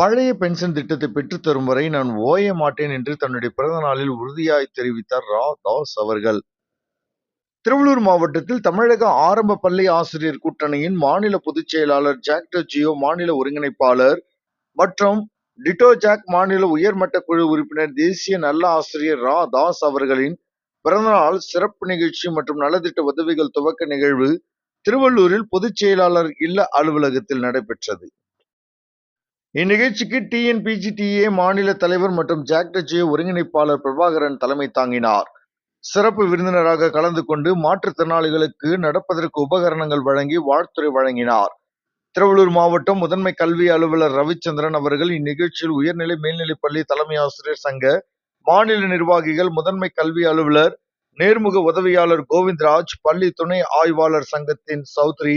பழைய பென்ஷன் திட்டத்தை பெற்றுத் தரும் வரை நான் ஓய மாட்டேன் என்று தன்னுடைய பிறந்த நாளில் உறுதியாய் தெரிவித்தார் ரா தாஸ் அவர்கள். திருவள்ளூர் மாவட்டத்தில் தமிழக ஆரம்ப பள்ளி ஆசிரியர் கூட்டணியின் மாநில பொதுச் செயலாளர் ஜாக்டோ ஜியோ மாநில ஒருங்கிணைப்பாளர் மற்றும் டிட்டோ ஜாக் மாநில உயர்மட்ட குழு உறுப்பினர் தேசிய நல்ல ஆசிரியர் ரா தாஸ் அவர்களின் பிறந்தநாள் சிறப்பு நிகழ்ச்சி மற்றும் நலத்திட்ட உதவிகள் துவக்க நிகழ்வு திருவள்ளூரில் பொதுச் செயலாளர் இல்ல அலுவலகத்தில் நடைபெற்றது. இந்நிகழ்ச்சிக்கு டிஎன்பிஜிடிஏ மாநில தலைவர் மற்றும் ஜாக்டஜியோ ஒருங்கிணைப்பாளர் பிரபாகரன் தலைமை தாங்கினார். சிறப்பு விருந்தினராக கலந்து கொண்டு மாற்றுத்திறனாளிகளுக்கு நடப்பதற்கு உபகரணங்கள் வழங்கி வாழ்த்துறை வழங்கினார். திருவள்ளூர் மாவட்டம் முதன்மை கல்வி அலுவலர் ரவிச்சந்திரன் அவர்கள் இந்நிகழ்ச்சியில் உயர்நிலை மேல்நிலைப்பள்ளி தலைமை ஆசிரியர் சங்க மாநில நிர்வாகிகள் முதன்மை கல்வி அலுவலர் நேர்முக உதவியாளர் கோவிந்தராஜ் பள்ளி துணை ஆய்வாளர் சங்கத்தின் சௌத்ரி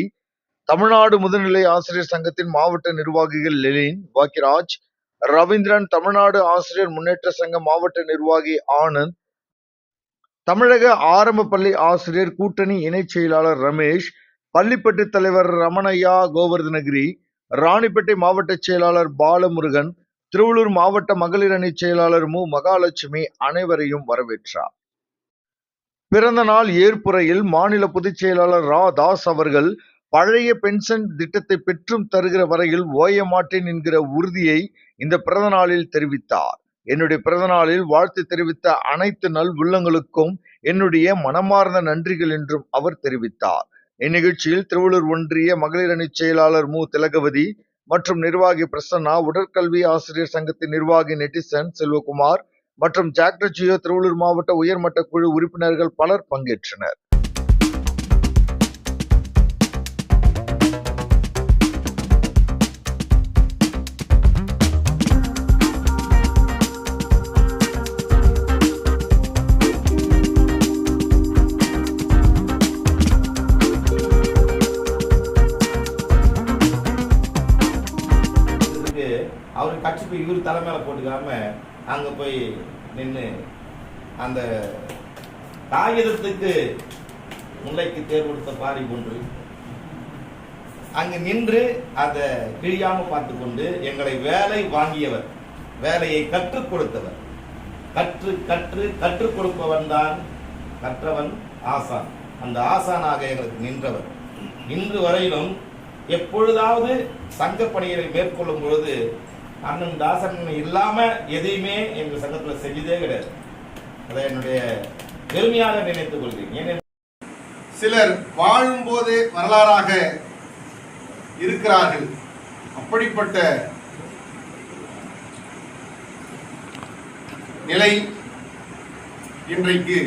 தமிழ்நாடு முதுநிலை ஆசிரியர் சங்கத்தின் மாவட்ட நிர்வாகிகள் லெலின் பாக்கியராஜ் ரவீந்திரன் தமிழ்நாடு ஆசிரியர் முன்னேற்ற சங்க மாவட்ட நிர்வாகி ஆனந்த் தமிழக ஆரம்ப பள்ளி ஆசிரியர் கூட்டணி இணைச் செயலாளர் ரமேஷ் பள்ளிப்பட்டி தலைவர் ரமணையா கோவர்தனகிரி ராணிப்பேட்டை மாவட்ட செயலாளர் பாலமுருகன் திருவள்ளூர் மாவட்ட மகளிர் அணி செயலாளர் மு. மகாலட்சுமி அனைவரையும் வரவேற்றார். பிறந்த நாள் ஏற்புரையில் மாநில பொதுச் செயலாளர் ரா. தாஸ் அவர்கள் பழைய பென்ஷன் திட்டத்தை பெற்றும் தருகிற வரையில் ஓய மாட்டேன் என்கிற உறுதியை இந்த பிறந்த நாளில் தெரிவித்தார். என்னுடைய பிறந்த நாளில் வாழ்த்து தெரிவித்த அனைத்து நல் உள்ளங்களுக்கும் என்னுடைய மனமார்ந்த நன்றிகள் என்றும் அவர் தெரிவித்தார். இந்நிகழ்ச்சியில் திருவள்ளூர் ஒன்றிய மகளிர் அணி செயலாளர் மு. திலகவதி மற்றும் நிர்வாகி பிரசன்னா உடற்கல்வி ஆசிரியர் சங்கத்தின் நிர்வாகி நெட்டிசன் செல்வகுமார் மற்றும் ஜாக்டஜியோ திருவள்ளூர் மாவட்ட உயர்மட்ட குழு உறுப்பினர்கள் பலர் பங்கேற்றனர். தலை மேலே போட்டுக்காம அங்கே போய் நின்று அந்த காகிதத்துக்கு முல்லைக்கு தேர் கொடுத்த பாரி போன்று அங்கு நின்று அதை கிழியாம பார்த்து கொண்டு எங்களை வேலை வாங்கியவர் வேலையை கற்றுக் கொடுத்தவர். கற்று கற்று கற்றுக் கொடுப்பவன் தான் கற்றவன் ஆசான். அந்த ஆசானாக எங்களுக்கு நின்றவர். இன்று வரையிலும் எப்பொழுதாவது சங்க பணிகளை மேற்கொள்ளும் பொழுது அண்ணன் தாசன் இல்லாம எதையுமே எங்க சங்கத்துல செஞ்சதே கிடையாது. அதை என்னுடைய பெருமையாக நினைத்துக் கொள்கிறேன். சிலர் வாழும்போதே வரலாறாக இருக்கிறார்கள். அப்படிப்பட்ட நிலை இன்றைக்கு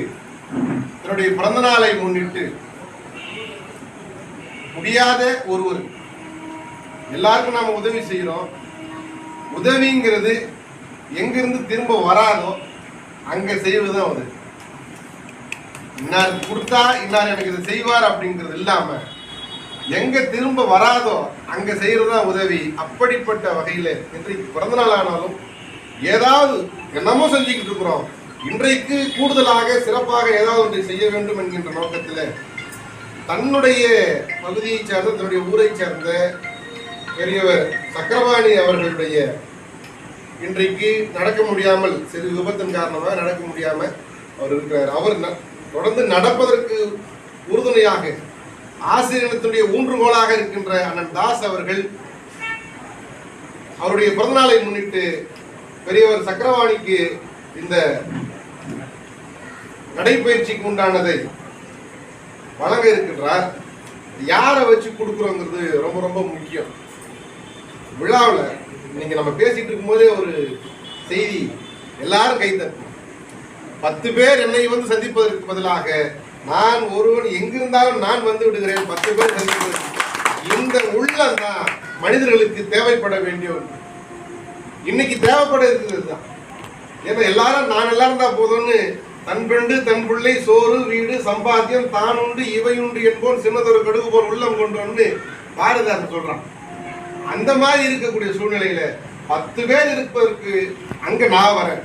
தன்னுடைய பிறந்த நாளை முன்னிட்டு முடியாத ஒருவர் எல்லாருக்கும் நாம் உதவி செய்கிறோம் உதவிங்கிறது எங்கிருந்து திரும்ப வராதோ அங்க செய்வதுதான் உதவி இன்னார் கொடுத்தா இன்னார் எனக்கு இதை செய்வார் அப்படிங்கிறது இல்லாம எங்க திரும்ப வராதோ அங்க தான் உதவி. அப்படிப்பட்ட வகையில இன்றைக்கு பிறந்தநாள் ஆனாலும் ஏதாவது என்னமோ செஞ்சுக்கிட்டு இருக்கிறோம். இன்றைக்கு கூடுதலாக சிறப்பாக ஏதாவது ஒன்றை செய்ய வேண்டும் என்கின்ற நோக்கத்தில் தன்னுடைய பகுதியைச் சேர்ந்த தன்னுடைய ஊரைச் சேர்ந்த பெரியவர் சக்கரபாணி அவர்களுடைய இன்றைக்கு நடக்க முடியாமல் சிறு விபத்தின் காரணமாக நடக்க முடியாமல் அவர் இருக்கிறார். அவர் ந- தொடர்ந்து நடப்பதற்கு உறுதுணையாக ஆசிரியத்தினுடைய ஊன்றுகோலாக இருக்கின்ற அண்ணன் தாஸ் அவர்கள் அவருடைய பிறந்தநாளை முன்னிட்டு பெரியவர் சக்கரவாணிக்கு இந்த நடைபயிற்சிக்கு உண்டானதை வழங்க இருக்கின்றார். யாரை வச்சு கொடுக்குறோங்கிறது ரொம்ப ரொம்ப முக்கியம். விழாவில் இன்னைக்கு நம்ம பேசிட்டு இருக்கும்போதே ஒரு செய்தி எல்லாரும் கைத்தட்டும் பத்து பேர் என்னை வந்து சந்திப்பதற்கு பதிலாக நான் ஒருவன் எங்கிருந்தாலும் நான் வந்து விடுகிறேன். பத்து பேர் சந்திப்பதற்கு இந்த உள்ளம் தான் மனிதர்களுக்கு தேவைப்பட வேண்டிய ஒன்று. இன்னைக்கு தேவைப்பட இருக்கிறது தான். ஏன்னா எல்லாரும் நான் எல்லாரும் தான் போதும்னு தன் பெண்டு தன் பிள்ளை சோறு வீடு சம்பாத்தியம் தான் உண்டு இவை உண்டு என்போன் சின்னதொரு கடுகு போல் உள்ளம் கொண்டு வந்து பாரதிதாசன் சொல்றான். அந்த மாதிரி இருக்கக்கூடிய சூழ்நிலையில பத்து பேர் இருப்பதற்கு அங்க நான் வரேன்.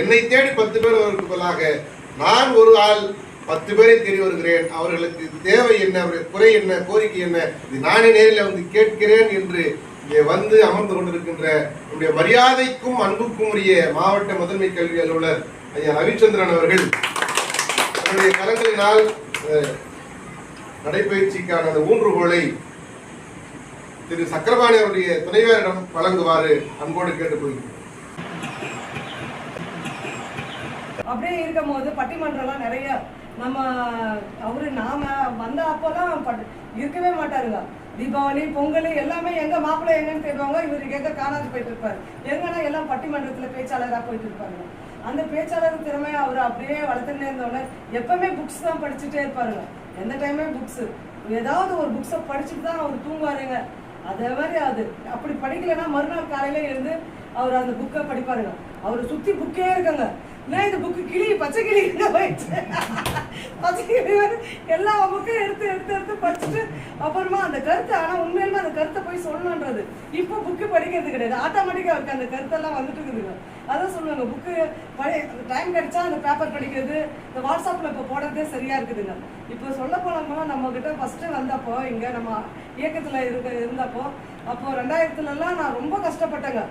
என்னை தேடி பத்து பேர் வருவதற்கு பதிலாக நான் ஒரு ஆள் பத்து பேரை தேடி வருகிறேன். அவர்களுக்கு தேவை என்ன அவருடைய குறை என்ன கோரிக்கை என்ன இது நானே நேரில் வந்து கேட்கிறேன் என்று இங்கே வந்து அமர்ந்து கொண்டிருக்கின்ற நம்முடைய மரியாதைக்கும் அன்புக்கும் உரிய மாவட்ட முதன்மை கல்வி அலுவலர் ஐயா ரவிச்சந்திரன் அவர்கள். தன்னுடைய கலங்களினால் நடைபயிற்சிக்கான அந்த ஊன்றுகோலை திரு சக்கரபாணி அவருடைய துணைவேரிடம் வழங்குமாறு அன்போடு கேட்டுக்கொள்கிறேன். அப்படியே இருக்கும் போது பட்டிமன்றம்லாம் நிறைய நம்ம அவரு நாம வந்த அப்போலாம் இருக்கவே மாட்டாருங்க. தீபாவளி பொங்கல் எல்லாமே எங்க மாப்பிள்ளை எங்கன்னு தேடுவாங்க இவருக்கு எங்க காணாது போயிட்டு இருப்பாரு எங்கன்னா எல்லாம் பட்டிமன்றத்துல பேச்சாளரா போயிட்டு இருப்பாருங்க அந்த பேச்சாளர் திறமையை அவர் அப்படியே வளர்த்துட்டே இருந்தோடனே எப்பவுமே புக்ஸ் தான் படிச்சுட்டே இருப்பாருங்க. எந்த டைமே புக்ஸ் ஏதாவது ஒரு புக்ஸை படிச்சுட்டு தான் அவர் தூங்குவாருங்க. அதே மாதிரி அது அப்படி படிக்கலைன்னா மறுநாள் காலையில இருந்து அவர் அந்த புக்கை படிப்பாருங்க. அவர் சுத்தி புக்கே இருக்காங்க. நான் இந்த புக்கு கிளி பச்சை கிளி போயிடுச்சு? பச்சை கிளி எல்லா புக்கையும் எடுத்து எடுத்து எடுத்து படிச்சுட்டு அப்புறமா அந்த கருத்து ஆனா உண்மையிலுமே அந்த சொல்லணுன்றது. இப்போ புக்கு படிக்கிறது கிடையாது. ஆட்டோமேட்டிக்காக அவருக்கு அந்த கருத்தெல்லாம் வந்துட்டு இருக்குதுங்க அதான் சொல்லுவாங்க புக்கு பழைய டைம் கிடைச்சா அந்த பேப்பர் படிக்கிறது இந்த வாட்ஸ்அப்பில் இப்போ போடுறதே சரியாக இருக்குதுங்க. இப்போ சொல்ல போனோம்னா நம்ம கிட்ட ஃபர்ஸ்ட் வந்தப்போ இங்கே நம்ம இயக்கத்தில் இருக்க இருந்தப்போ அப்போ ரெண்டாயிரத்துலலாம் நான் ரொம்ப கஷ்டப்பட்டேங்க.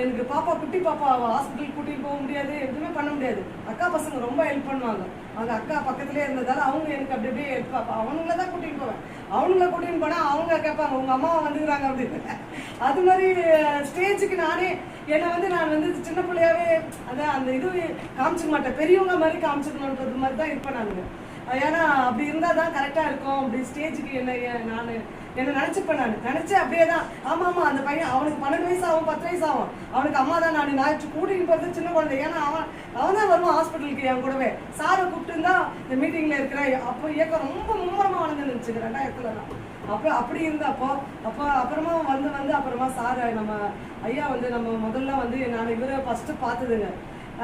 எனக்கு பாப்பா குட்டி பாப்பா ஹாஸ்பிட்டல் கூட்டிட்டு போக முடியாது எதுவுமே பண்ண முடியாது. அக்கா பசங்க ரொம்ப ஹெல்ப் பண்ணுவாங்க. அவங்க அக்கா பக்கத்துலேயே இருந்ததால அவங்க எனக்கு அப்படி அப்படியே ஹெல்ப் அவங்கள தான் கூட்டிட்டு போவேன். அவங்கள கூட்டின்னு போனால் அவங்க கேட்பாங்க உங்கள் அம்மா வந்துக்கிறாங்க அப்படின்னு. அது மாதிரி ஸ்டேஜுக்கு நானே என்னை வந்து நான் வந்து சின்ன பிள்ளையாவே அந்த அந்த இது காமிச்சிக்க மாட்டேன். பெரியவங்க மாதிரி காமிச்சிக்கணுன்றது மாதிரி தான் இருப்பேன் நான். ஏன்னா அப்படி இருந்தால் தான் கரெக்டாக இருக்கும். அப்படி ஸ்டேஜுக்கு என்ன நான் என்ன நினச்சிப்பேன் நான். நினச்சி அப்படியே தான் ஆமாம் ஆமாம் அந்த பையன் அவனுக்கு பன்னெண்டு வயசு ஆகும் பத்து வயசு ஆகும். அவனுக்கு அம்மா தான் நான். ஞாயிற்று கூட்டிகிட்டு போகிறது சின்ன குழந்தை. ஏன்னா அவன் அவன் தான் ஹாஸ்பிட்டலுக்கு என் கூடவே. சாரை கூப்பிட்டுருந்தா இந்த மீட்டிங்கில் இருக்கிற அப்போ இயக்கம் ரொம்ப மும்முரமாக வளர்ந்து நினச்சிக்கிறேன். ரெண்டாயிரத்துல தான். அப்போ அப்படி இருந்தப்போ அப்போ அப்புறமா வந்து வந்து அப்புறமா சார் நம்ம ஐயா வந்து நம்ம முதல்ல வந்து நான் இவரை ஃபஸ்ட்டு பார்த்ததுங்க.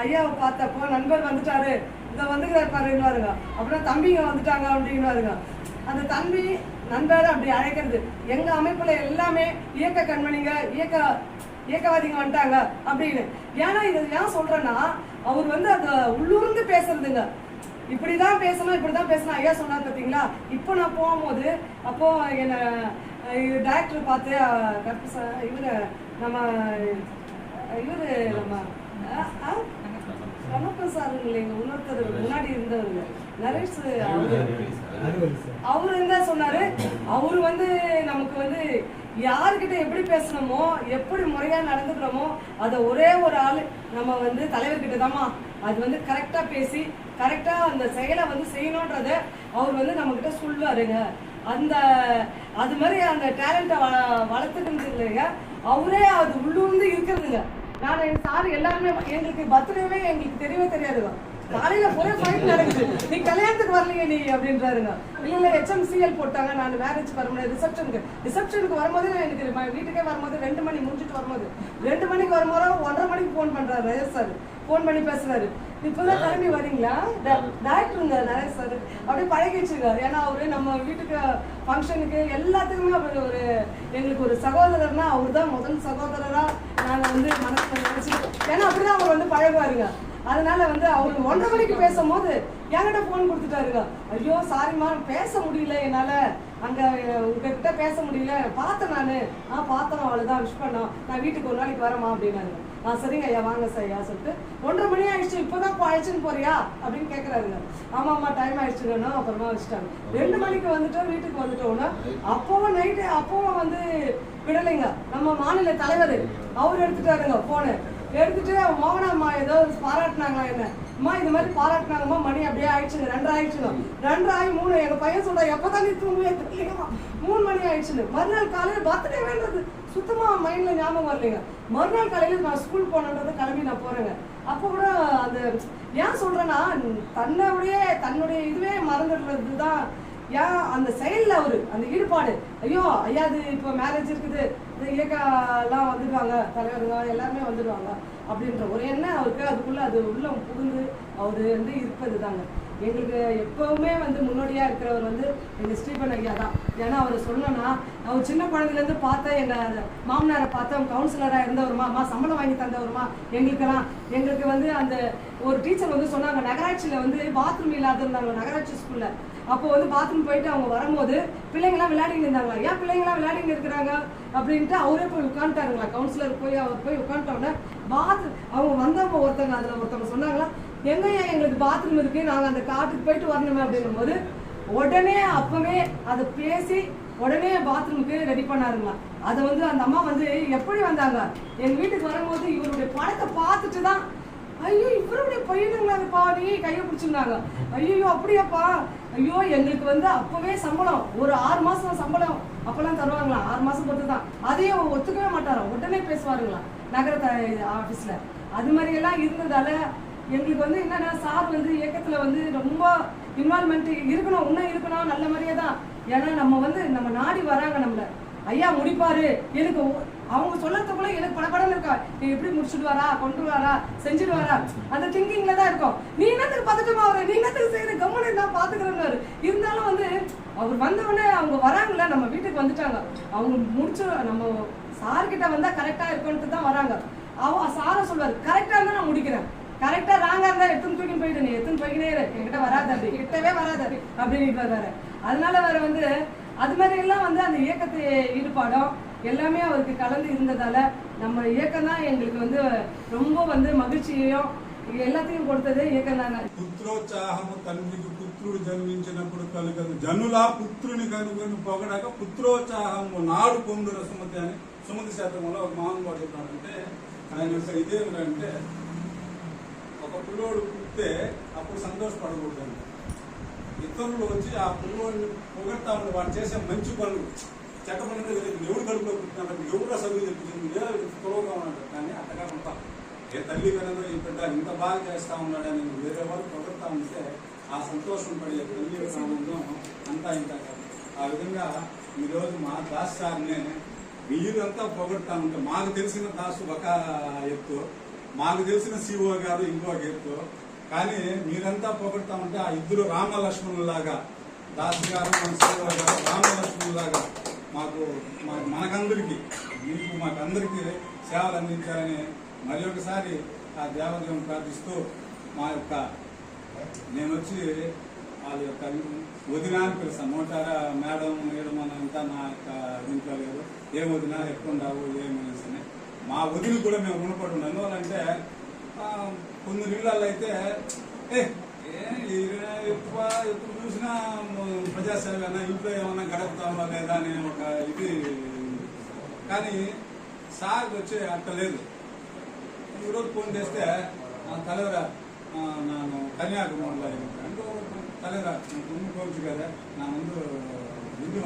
ஐயாவை பார்த்தப்போ நண்பர் வந்துட்டாரு. இதை வந்துக்கிறார் பாருங்க அப்புறம் தம்பிங்க வந்துட்டாங்க அப்படின்னுவாருங்க அந்த தம்பி நண்பர் அப்படி அழைக்கிறது. எங்கள் அமைப்பில் எல்லாமே இயக்க கண்மணிங்க. இயக்க இயக்கவாதிங்க வந்துட்டாங்க அப்படின்னு. ஏன்னா இது ஏன் சொல்றேன்னா அவர் வந்து அந்த உள்ளூர்ந்து பேசுறதுங்க. இப்படிதான் பேசணும் இப்படிதான் பேசணும். ஐயா சொன்னார் பார்த்தீங்களா இப்போ நான் போகும்போது அப்போ என்ன டைரக்டர் பார்த்து இவரு நம்ம இவரு நம்ம அஹ், அஹ், கண்ணப்பன் சார் இல்லைங்க இன்னொருத்தர் முன்னாடி இருந்தவருங்க நரேஷ் அவரு அவரு என்ன சொன்னாரு? அவரு வந்து நமக்கு வந்து யார்கிட்ட எப்படி பேசணுமோ எப்படி முறையா நடந்துக்கிறோமோ அதை ஒரே ஒரு ஆளு நம்ம வந்து தலைவர்கிட்ட தாமா அது வந்து கரெக்டா பேசி கரெக்டா அந்த செயலை வந்து செய்யணுன்றத அவர் வந்து நம்ம கிட்ட சொல்லுவாருங்க. அந்த அது மாதிரி அந்த டேலண்ட்டை வ வளர்த்துக்கிறது இல்லைங்க. அவரே அது உள்ளூர்ந்து இருக்கிறதுங்க. நான் என் சார் எல்லாருமே எங்களுக்கு பர்த்டேவே எங்களுக்கு தெரியவே தெரியாதுங்க. காலையில போய் ஃபைட் நடக்குது. நீ கல்யாணத்துக்கு வரலையே நீ அப்படின்றாருங்க. இல்ல இல்ல ஹெச்எம்சிஎல் போட்டாங்க. நான் மேரேஜ் வரும்போது ரிசப்ஷனுக்கு ரிசப்ஷனுக்கு வரும்போது எனக்கு வீட்டுக்கே வரும்போது ரெண்டு மணி முடிஞ்சிட்டு வரும்போது. ரெண்டு மணிக்கு வரும்போது ஒன்றரை மணிக்கு ஃபோன் பண்றாரு நரேஷ் சார். ஃபோன் பண்ணி பேசுறாரு. இப்பதான் கிளம்பி வரீங்களா? டாக்டருங்க நரேஷ் சார். அப்படியே பழகி வச்சிருக்காரு ஏன்னா அவரு நம்ம வீட்டுக்கு ஃபங்க்ஷனுக்கு எல்லாத்துக்குமே அவர் ஒரு எங்களுக்கு ஒரு சகோதரர்னா அவர் தான் முதல் சகோதரரா நாங்கள் வந்து மனசு நினைச்சிருக்கோம் ஏன்னா அப்படிதான் அவர் வந்து பழகுவாருங்க. அதனால வந்து அவர் ஒன்றரை மணிக்கு பேசும்போது என்கிட்ட ஃபோன் கொடுத்துட்டாருங்க? ஐயோ சாரிம்மா பேச முடியல என்னால. அங்க உங்ககிட்ட பேச முடியல. பார்த்தேன் நான். ஆ பார்த்தோம் அவ்வளவுதான். விஷ் பண்ணோம். நான் வீட்டுக்கு ஒரு நாளைக்கு வரமா அப்படின்னாரு. ஆ சரிங்க ஐயா வாங்க சார் ஐயா சொல்லிட்டு ஒன்றரை மணி ஆயிடுச்சு. இப்போதான் அழைச்சின்னு போறியா? அப்படின்னு கேட்குறாருங்க ஆமா ஆமா டைம் ஆயிடுச்சுன்னா அப்புறமா வச்சுட்டாங்க. ரெண்டு மணிக்கு வந்துட்டோம் வீட்டுக்கு வந்துட்டோம்னா அப்பவும் நைட்டு அப்பவும் வந்து விடலைங்க. நம்ம மாநில தலைவர் அவர் எடுத்துட்டாருங்க போனு எடுத்துட்டு மோகனா அம்மா ஏதோ பாராட்டினாங்களா என்ன? அம்மா இது மாதிரி பாராட்டினாங்கம்மா மணி அப்படியே ஆயிடுச்சுங்க ரெண்டரை ஆயிடுச்சுங்க ரெண்டரை ஆகி மூணு. எங்க பையன் சொல்றா எப்பதான் நீ தூங்குவே தெரியலமா மூணு மணி ஆயிடுச்சுன்னு மறுநாள் காலையில பர்த்டே வேண்டது சுத்தமா மைண்ட்ல ஞாபகம் வரலைங்க. மறுநாள் காலையில நான் ஸ்கூல் போனன்றது கிளம்பி நான் போறேங்க. அப்போ கூட அந்த ஏன் சொல்றேன்னா தன்னுடைய தன்னுடைய இதுவே மறந்துடுறது தான் ஏன் அந்த செயல்ல அவரு அந்த ஈடுபாடு. ஐயோ ஐயா அது இப்போ மேரேஜ் இருக்குது. இந்த இயக்கெல்லாம் வந்துடுவாங்க தலைவருங்க எல்லாருமே வந்துடுவாங்க அப்படின்ற ஒரு எண்ணம் அவருக்கு. அதுக்குள்ளே அது உள்ள புகுந்து அவர் வந்து இருப்பது தாங்க எங்களுக்கு எப்பவுமே வந்து முன்னோடியாக இருக்கிறவர் வந்து எங்கள் ஸ்ரீபன் ஐயா தான். ஏன்னா அவர் சொல்லனா அவர் சின்ன குழந்தையிலேருந்து பார்த்தா எங்கள் மாமனாரை பார்த்த கவுன்சிலராக இருந்தவருமா? அம்மா சம்பளம் வாங்கி தந்தவருமா? எங்களுக்கெல்லாம் எங்களுக்கு வந்து அந்த ஒரு டீச்சர் வந்து சொன்னாங்க நகராட்சியில் வந்து பாத்ரூம் இல்லாத இருந்தாங்க நகராட்சி ஸ்கூலில் அப்போ வந்து பாத்ரூம் போயிட்டு அவங்க வரும்போது பிள்ளைங்களாம் விளையாடிட்டு இருந்தாங்களா? ஏன் பிள்ளைங்களாம் விளையாடிட்டு இருக்கிறாங்க? அப்படின்ட்டு அவரே போய் உட்காந்துட்டாருங்களா கவுன்சிலர் போய் அவர் போய் உட்காந்துட்டோன்னே பாத் அவங்க வந்தவங்க ஒருத்தவங்க அதில் ஒருத்தவங்க சொன்னாங்களா எங்கேயா எங்களுக்கு பாத்ரூம் இருக்கு? நாங்கள் அந்த காட்டுக்கு போயிட்டு வரணுமே அப்படின்னும் போது உடனே அப்பவே அதை பேசி உடனே பாத்ரூமுக்கு ரெடி பண்ணாருங்களா. அதை வந்து அந்த அம்மா வந்து எப்படி வந்தாங்க? எங்க வீட்டுக்கு வரும்போது இவருடைய படத்தை பார்த்துட்டு தான் ஐயோ இவருடைய பையனுங்களா பாடி கையை பிடிச்சிருந்தாங்க. ஐயோ அப்படியாப்பா? ஐயோ எங்களுக்கு வந்து அப்பவே சம்பளம் ஒரு ஆறு மாசம் சம்பளம் அப்பெல்லாம் தருவாங்களா ஆறு மாசம் பொறுத்து தான். அதையும் ஒத்துக்கவே மாட்டாராம் உடனே பேசுவாருங்களா நகர ஆஃபீஸில் அது மாதிரி எல்லாம் இருந்ததால எங்களுக்கு வந்து என்னன்னா சார் வந்து இயக்கத்துல வந்து ரொம்ப இன்வால்மெண்ட் இருக்கணும் இன்னும் இருக்கணும் நல்ல மாதிரியே தான் ஏன்னா நம்ம வந்து நம்ம நாடி வராங்க நம்மள. ஐயா முடிப்பாரு. எனக்கு அவங்க சொல்லறதுக்குள்ள எனக்கு படப்படம் இருக்கா. நீ எப்படி முடிச்சுடுவாரா கொண்டு வாரா செஞ்சுடுவாரா? அந்த திங்கிங்ல தான் இருக்கும். நீ என்னத்துக்கு பதட்டமா வர? நீ என்னத்துக்கு செய்யற கவனம் நான் பாத்துக்கிறேன்னு இருந்தாலும் வந்து அவர் வந்தவொடனே அவங்க வராங்கல்ல நம்ம வீட்டுக்கு வந்துட்டாங்க. அவங்க முடிச்சு நம்ம சார்கிட்ட வந்தா கரெக்டா இருக்கும்ட்டு தான் வராங்க. அவ சார சொல்வாரு கரெக்டா இருந்தா நான் முடிக்கிறேன். கரெக்டா ராங்கா இருந்தா எடுத்துன்னு தூக்கி போயிடு நீ எடுத்துன்னு போய்க்கினே இரு என்கிட்ட வராது அப்படி கிட்டவே வராது அப்படி அப்படின்னு வேற அதனால வேற வந்து அது மாதிரி எல்லாம் வந்து அந்த இயக்கத்து ஈடுபாடும் எல்லாமே அவருக்கு கலந்து இருந்ததால நம்ம இயக்கம் தான் எங்களுக்கு வந்து ரொம்ப வந்து மகிழ்ச்சியையும் எல்லாத்தையும் கொடுத்தது இயக்கம் தாங்க పుత్రోత్సాహము తండ్రికి పుత్రుడు జన్మించినప్పుడు కలుగదు జనుల పుత్రుని కనుగొని పొగడక పుత్రోత్సాహము నాడు పొందుర సుమతి అని సుమతి శాతంలో ఒక మహానుభావుడు చెప్పాడంటే ఆయన యొక్క ఇదేమిటంటే ఒక పిల్లోడు పుట్టితే అప్పుడు సంతోషపడకూడదండి. ఇతరులు వచ్చి ఆ పిల్లోడిని పొగడతా వాడు చేసే మంచి పనులు. చెడ్డ పనులు ఎవడు కడుపులో పుట్టినాడు ఎవరు చదువు చెప్పింది లేదా తొలగా ఉన్నాడు కానీ అట్ట ఉంటా ఏ తల్లి కనుక ఈ బిడ్డ ఇంత బాగా చేస్తా ఉన్నాడని వేరే వాళ్ళు పొగడతా ఉంటే ఆ సంతోషం పడే తల్లి ఆనందం అంతా ఇంత కాదు. ఆ విధంగా ఈరోజు మా దాస్ సార్నే మీరంతా పొగడతా ఉంటే మాకు తెలిసిన దాసు ఒక ఎత్తు మాకు తెలిసిన సిఓ గారు ఇంకో ఎత్తు కానీ మీరంతా పొగడతా ఉంటే ఆ ఇద్దరు రామ లక్ష్మణులాగా దాస్ గారు మన సిఓ గారు రామ లక్ష్మణులాగా మాకు మా- మనకందరికీ మీకు మాకందరికీ సేవలు అందించాలని మరి ఒకసారి ఆ దేవదేవం ప్రార్థిస్తూ మా యొక్క నేను వచ్చి వాళ్ళ యొక్క వదినాన్ని పిలుస్తాను మోటారా మేడం మేడం అంతా నా యొక్క ఇంట్లో లేదు ఏ వదినా ఎక్కువ ఉండవు ఏమనేసి మా వదిలి కూడా మేము రుణపడి ఉన్నాము అంటే కొన్ని నీళ్ళల్లో అయితే ఏ ఎప్పుడు చూసినా ప్రజాసేవ ఇంట్లో ఏమన్నా గడపతామా లేదా అనే ఒక ఇది. కానీ సార్ వచ్చి అంత లేదు. ఈరోజు ఫోన్ చేస్తే தலைவரா நான் கன்னியாகுமரியில் இருக்கேன் தலைவரா உங்களுக்கு கோரிச்சு கதை நான் வந்து இந்து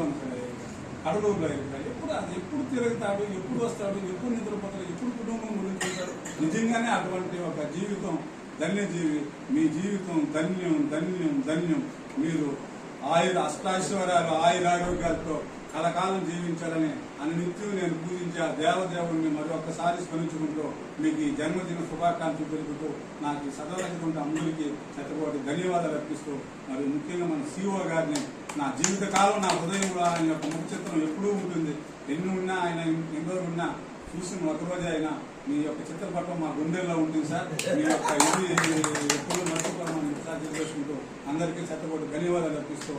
కడలూరులో ఉంటాయి ఎప్పుడు అది ఎప్పుడు తిరుగుతాడు ఎప్పుడు వస్తాడు ఎప్పుడు నిద్రపోతాడు ఎప్పుడు కుటుంబం గురించి నిజంగానే అటువంటి ఒక జీవితం ధన్యజీవి మీ జీవితం ధన్యం ధన్యం ధన్యం. మీరు ఆయుర అష్టాశ్వర్యాలు ఆయుర ఆరోగ్యాలతో కలకాలం జీవించాలని అని నిత్యం నేను పూజించే ఆ దేవదేవుడిని మరి ఒక్కసారి స్మరించుకుంటూ మీకు ఈ జన్మదిన శుభాకాంక్షలు తెలుపుతూ నాకు ఈ సదవలసినటువంటి అందరికీ చెత్తపోటి ధన్యవాదాలు అర్పిస్తూ మరి ముఖ్యంగా మన సిఓ గారిని నా జీవితకాలం నా హృదయంలో ఆయన యొక్క ముఖ చిత్రం ఎప్పుడూ ఉంటుంది. ఎన్ని ఉన్నా ఆయన ఎన్నో ఉన్నా చూసిన ఒకరోజు ఆయన మీ యొక్క చిత్రపటం మా గుండెల్లో ఉంటుంది సార్. మీ యొక్క ఇది ఎప్పుడు మర్చిపోవడం సార్ చేసుకుంటూ అందరికీ శతకోటి ధన్యవాదాలు అర్పిస్తూ